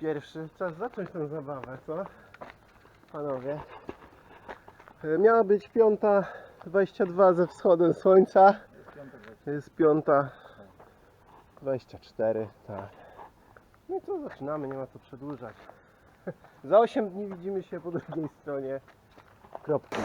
Pierwszy, czas zacząć tę zabawę, co? Panowie. E, Miała być piąta 22 ze wschodem słońca. Jest piąta 24, tak. No i co, zaczynamy, nie ma co przedłużać. Za 8 dni widzimy się po drugiej stronie kropki.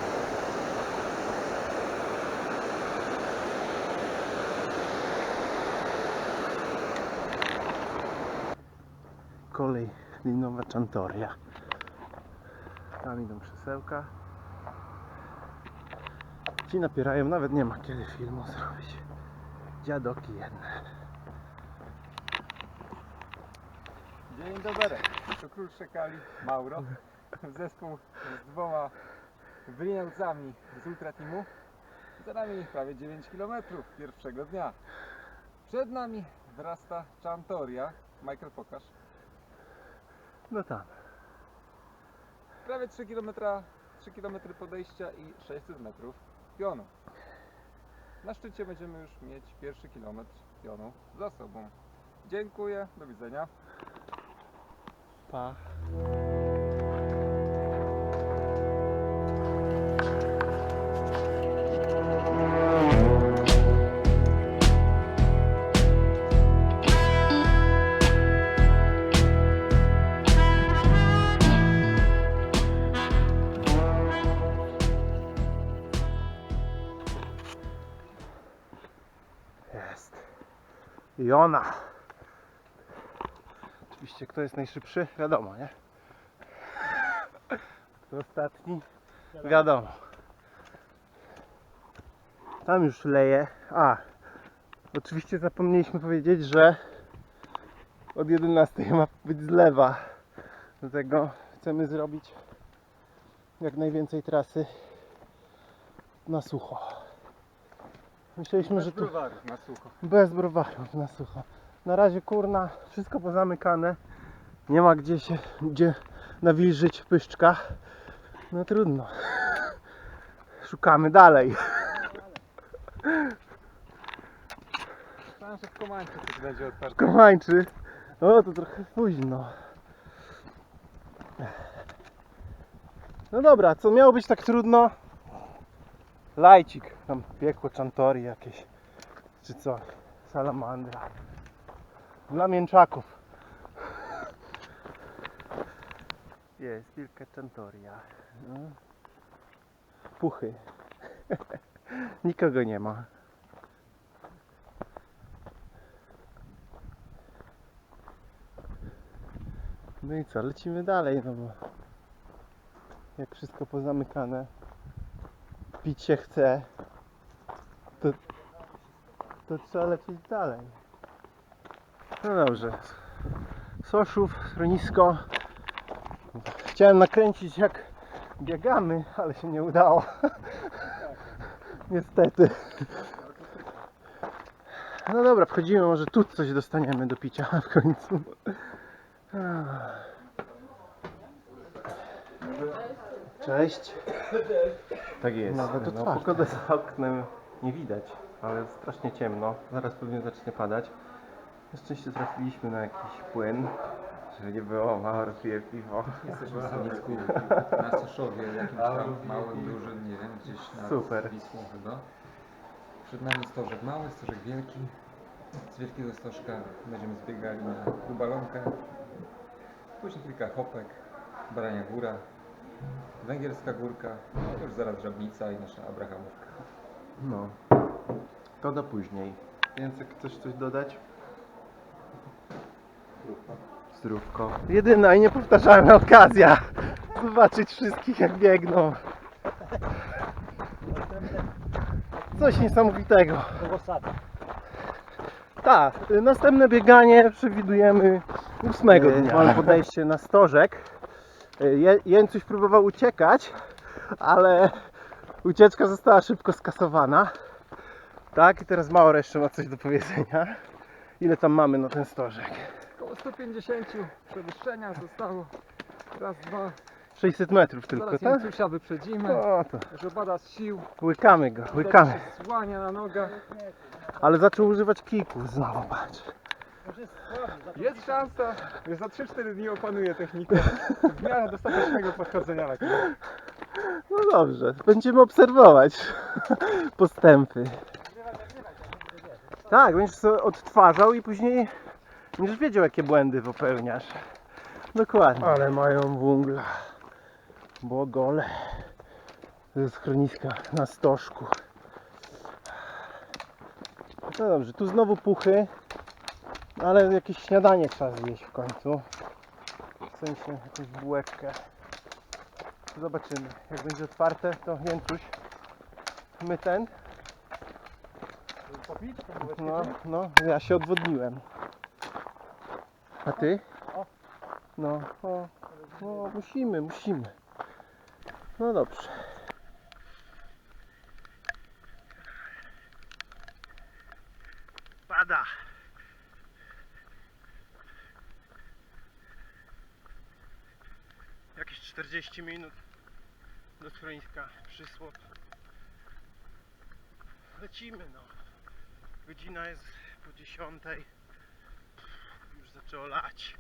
Kolej linowa Czantoria. Tam idą krzesełka. Ci napierają, nawet nie ma kiedy filmu zrobić. Dziadoki jedne. Dzień dobry, to król szekali Mauro. Zespół z dwoma wylinowcami z Ultra Teamu. Za nami prawie 9 km pierwszego dnia. Przed nami wrasta Chantoria. Michael pokaż. No tam. Prawie 3 km, 3 km podejścia i 600 metrów pionu. Na szczycie będziemy już mieć pierwszy kilometr pionu za sobą. Dziękuję, do widzenia. Pa. I ona. Oczywiście kto jest najszybszy? Wiadomo, nie? Kto ostatni? Wiadomo. Tam już leje. A, oczywiście zapomnieliśmy powiedzieć, że od 11 ma być zlewa. Dlatego chcemy zrobić jak najwięcej trasy na sucho. Myśleliśmy, że tu browarów na sucho. bez browarów na sucho. Na razie kurna, wszystko pozamykane. Nie ma gdzie się, gdzie nawilżyć pyszczka. No trudno. Szukamy dalej. Myślałem, że w Komańcu coś będzie otwarte. Komańczy. O, to trochę późno. No dobra, co miało być tak trudno? Lajcik. Tam piekło czantory jakieś. Czy co? Salamandra. Dla mięczaków. Jest wielka czantoria. No. Puchy. Nikogo nie ma. No i co, lecimy dalej, no bo jak wszystko pozamykane, pić się chce, to, to trzeba lecieć dalej. No dobrze. Soszów, schronisko. Chciałem nakręcić jak biegamy, ale się nie udało. Niestety. No dobra, wchodzimy, może tu coś dostaniemy do picia w końcu. Cześć. Tak jest. Nawet no, otwarte. pogodę za oknem nie widać, ale strasznie ciemno. Zaraz pewnie zacznie padać. Na szczęście trafiliśmy na jakiś płyn, że nie było mało pije piwo. Jesteśmy w stanowisku na Soszowie, jakimś tam małym, dużym, nie wiem, gdzieś nad Super. Wisłą chyba. Przed nami stożek mały, stożek wielki. Z wielkiego stożka będziemy zbiegali na Lubalonkę. Później kilka hopek, Barania Góra, Węgierska Górka, no już zaraz Żabnica i nasza Abrahamówka. No. To do później. Więc jak chcesz coś dodać? Zdrówko. Jedyna i niepowtarzalna okazja zobaczyć wszystkich jak biegną. Coś niesamowitego. Tak, następne bieganie przewidujemy ósmego Yy, dnia. Mamy podejście na stożek. Je- Jęcuś próbował uciekać, ale ucieczka została szybko skasowana. Tak, i teraz Mauro jeszcze ma coś do powiedzenia. Ile tam mamy na ten stożek? Około 150 przewyższenia zostało. Raz, dwa. 600 metrów tylko, Zaraz tak? Jęcusia wyprzedzimy. O, to Już opada z sił. łykamy go, łykamy. że Słania na nogach. Ale zaczął używać kików znowu, patrz. Jest szansa, że za 3-4 dni opanuję technikę w miarę dostatecznego podchodzenia na. No dobrze, będziemy obserwować postępy. Tak, będziesz sobie odtwarzał i później będziesz wiedział, jakie błędy popełniasz. Dokładnie. Ale mają wungla. Błogole. Ze schroniska na stożku. No dobrze, tu znowu puchy. Ale jakieś śniadanie trzeba zjeść w końcu. W sensie jakąś bułeczkę. Zobaczymy. Jak będzie otwarte, to Jęcuś. My ten. Popić? No, no, ja się odwodniłem. A ty? No, o, no, musimy, musimy. No dobrze. 30 minut do schroniska Przysłop. Lecimy no. Godzina jest po 10. Już zaczęło lać.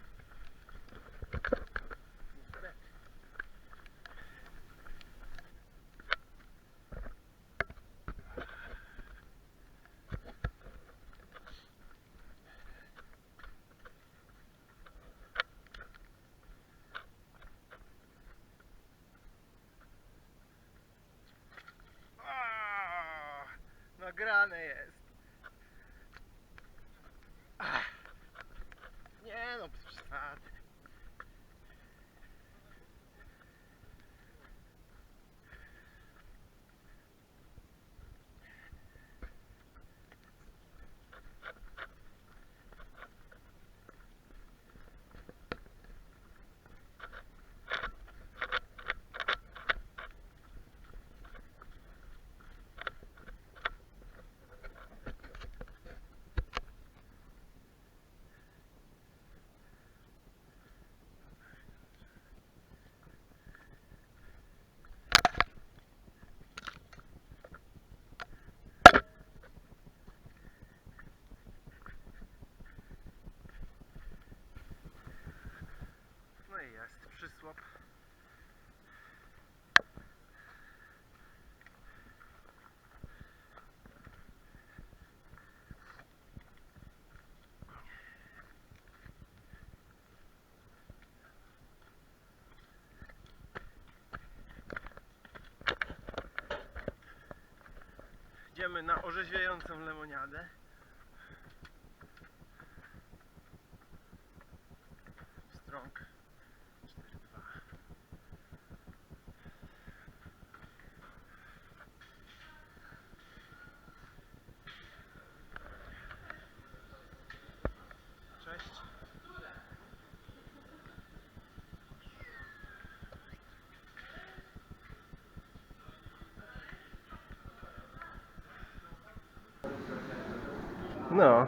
Nagrane jest. Ach. Nie no, bez. No i jest przysłop. Idziemy na orzeźwiającą lemoniadę. No,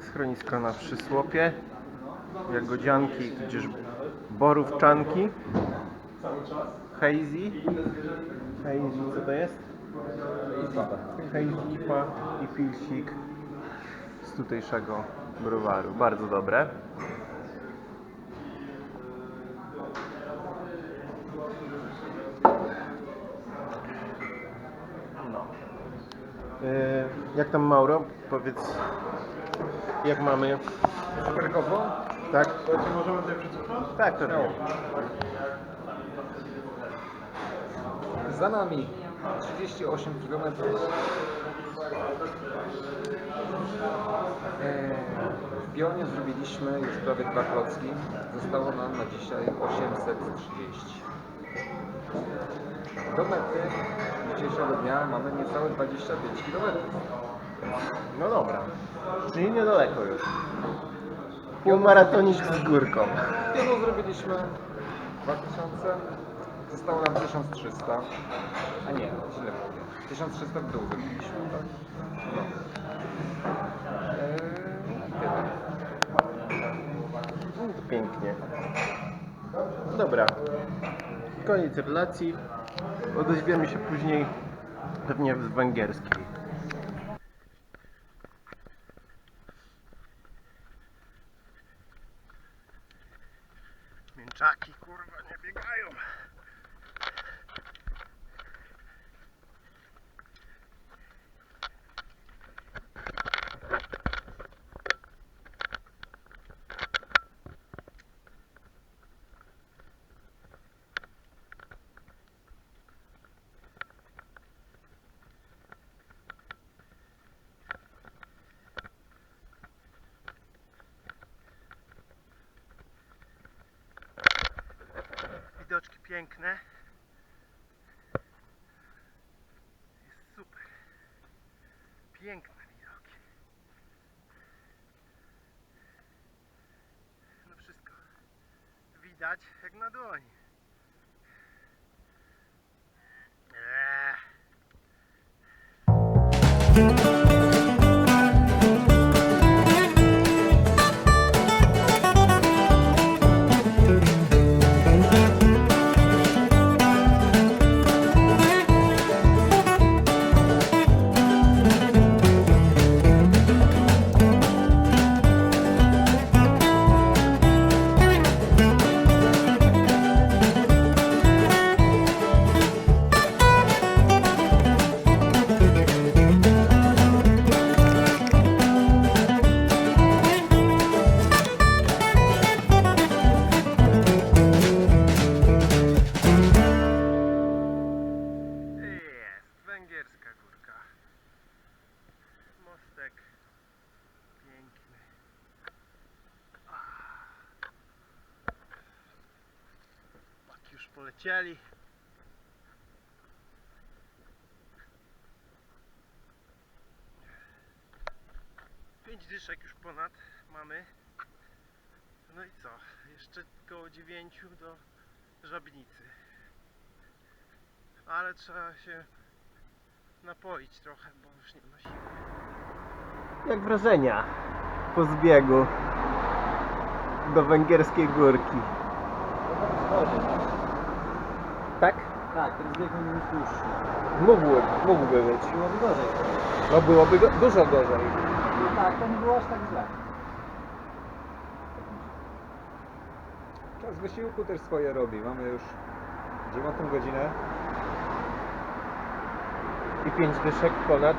schronisko na przysłopie, jagodzianki, tudzież borówczanki, hazy, hazy, co to jest? Hazy i pilsik z tutejszego browaru, bardzo dobre. Jak tam Mauro? Powiedz, jak mamy? Superkowo? Tak? To czy możemy sobie przeczytać? Tak, pewnie. Za nami 38 km. W Pionie zrobiliśmy już prawie dwa klocki. Zostało nam na dzisiaj 830. Do mety dzisiejszego dnia mamy niecałe 25 km. No dobra. Czyli niedaleko już. Półmaratonik z górką. Pioną zrobiliśmy 2000. Zostało nam 1300. A nie, źle mówię. 1300 w dół zrobiliśmy, tak? No. Eee. No to pięknie. Dobra. Koniec relacji. Odezwiemy się później pewnie z węgierskiej. Mięczaki kurwa nie biegają. Piękne. Jest super. Piękne widoki. No wszystko widać jak na dłoni. Eee. Polecieli. Pięć dyszek już ponad mamy. No i co? Jeszcze około dziewięciu do żabnicy ale trzeba się napoić trochę, bo już nie ma siły. Jak wrażenia po zbiegu do węgierskiej górki? Tak? Ten zbieg będzie już dłuższy. Mógłby, mógłby być. Byłoby gorzej. No byłoby go, dużo gorzej. No tak, to nie było aż tak źle. Czas wysiłku też swoje robi. Mamy już dziewiątą godzinę. I pięć dyszek ponad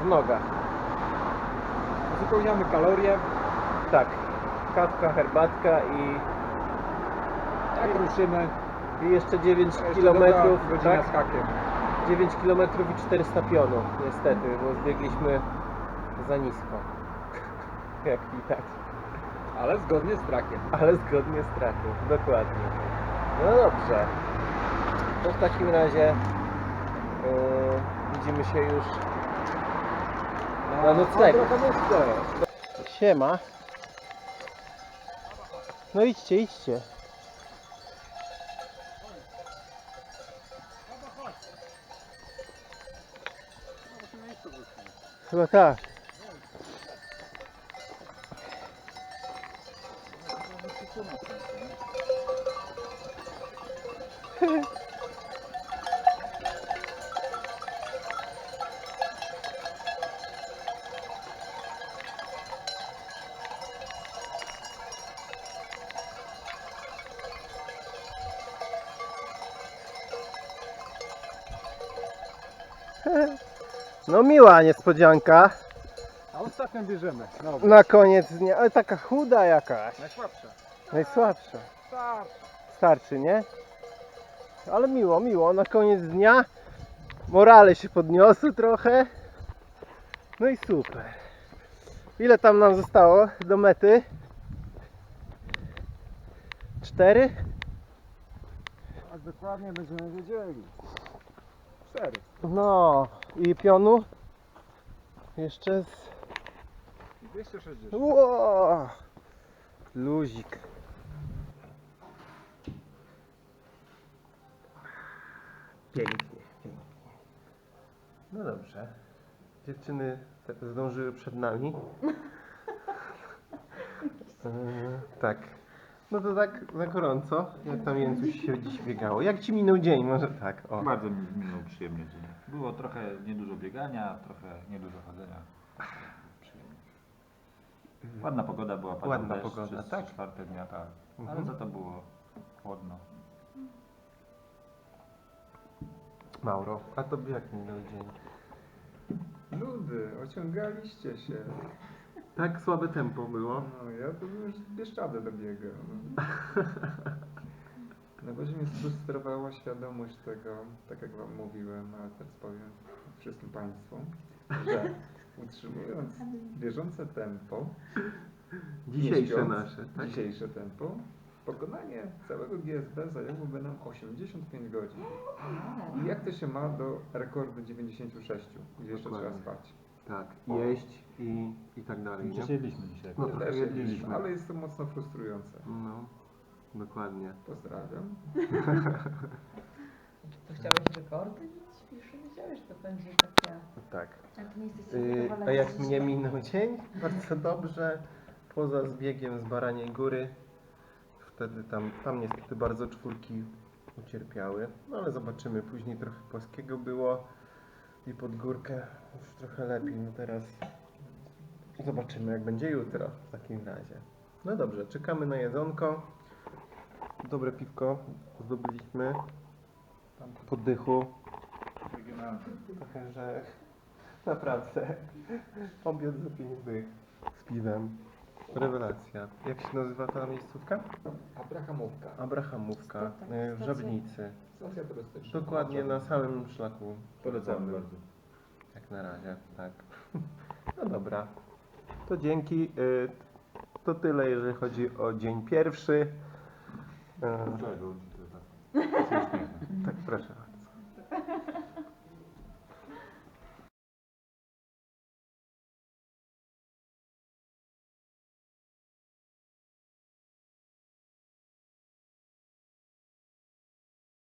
w nogach. Uzupełniamy kalorie. Tak. Kawka, herbatka i, Tak ruszymy. I jeszcze 9 Jeszcze km. godzina Tak? z hakiem. 9 km i 400 pionów, niestety, bo zbiegliśmy za nisko. Jak widać. Ale zgodnie z trakiem. Ale zgodnie z trakiem, dokładnie. No dobrze. To w takim razie yy, widzimy się już na noclegu. Siema. No idźcie, idźcie. Chyba tak. No miła niespodzianka. A ostatnią bierzemy. Na koniec dnia, ale taka chuda jakaś. najsłabsza. Najsłabsza. Tak. Starczy, nie? Ale miło, miło. Na koniec dnia morale się podniosły trochę. No i super. Ile tam nam zostało do mety? Cztery? A dokładnie będziemy wiedzieli. Cztery. No i pionu? Jeszcze z... 260. Ło! Luzik. Pięknie, pięknie. No dobrze. Dziewczyny te- zdążyły przed nami. E, tak. No to tak na gorąco. Jak tam Jęcuś się dziś biegało? Jak ci minął dzień? Może tak. O. Bardzo mi minął przyjemnie dzień. Było trochę niedużo biegania, trochę niedużo chodzenia. Przyjemnie. Ładna pogoda była, padał Ładna deszcz pogoda, przez tak. czwarte dnia, tak. Ale Mhm. za to było chłodno. Mauro, a tobie jak minął dzień? Ludy, ociągaliście się. Tak słabe tempo było. No, ja tu już Bieszczadę dobiegam. No. Najbardziej mnie sfrustrowała świadomość tego, tak jak wam mówiłem, ale teraz powiem wszystkim państwu, że utrzymując bieżące tempo, Dzisiejsze śpiąc, nasze, tak? Dzisiejsze tempo. Pokonanie całego GSB zajęłoby nam 85 godzin. I jak to się ma do rekordu 96, gdzie jeszcze trzeba spać? Tak, jeść i, i tak dalej, nie? Jedliśmy dzisiaj. No Ja to też jedliśmy. jedliśmy, ale jest to mocno frustrujące. No, dokładnie. Pozdrawiam. To chciałeś rekordy bić? Już wiedziałeś, że to będzie takie... Tak. A ty nie Yy, a jak mnie minął dzień? Bardzo dobrze. Poza zbiegiem z Baraniej Góry. Wtedy tam, tam niestety bardzo czwórki ucierpiały. No ale zobaczymy. Później trochę płaskiego było i pod górkę już trochę lepiej. No teraz zobaczymy jak będzie jutro w takim razie. No dobrze, czekamy na jedzonko. Dobre piwko zdobyliśmy. Poddychu. Trochę, że naprawdę obiad za pięć dych z piwem. Rewelacja. Jak się nazywa ta miejscówka? Abrahamówka. Abrahamówka e, w stacja. Żabnicy. Stacja turystyczna. Dokładnie na samym szlaku. Polecamy bardzo. Jak na razie, tak. No dobra. To dzięki. y, To tyle, jeżeli chodzi o dzień pierwszy. E, tak. Tak, proszę.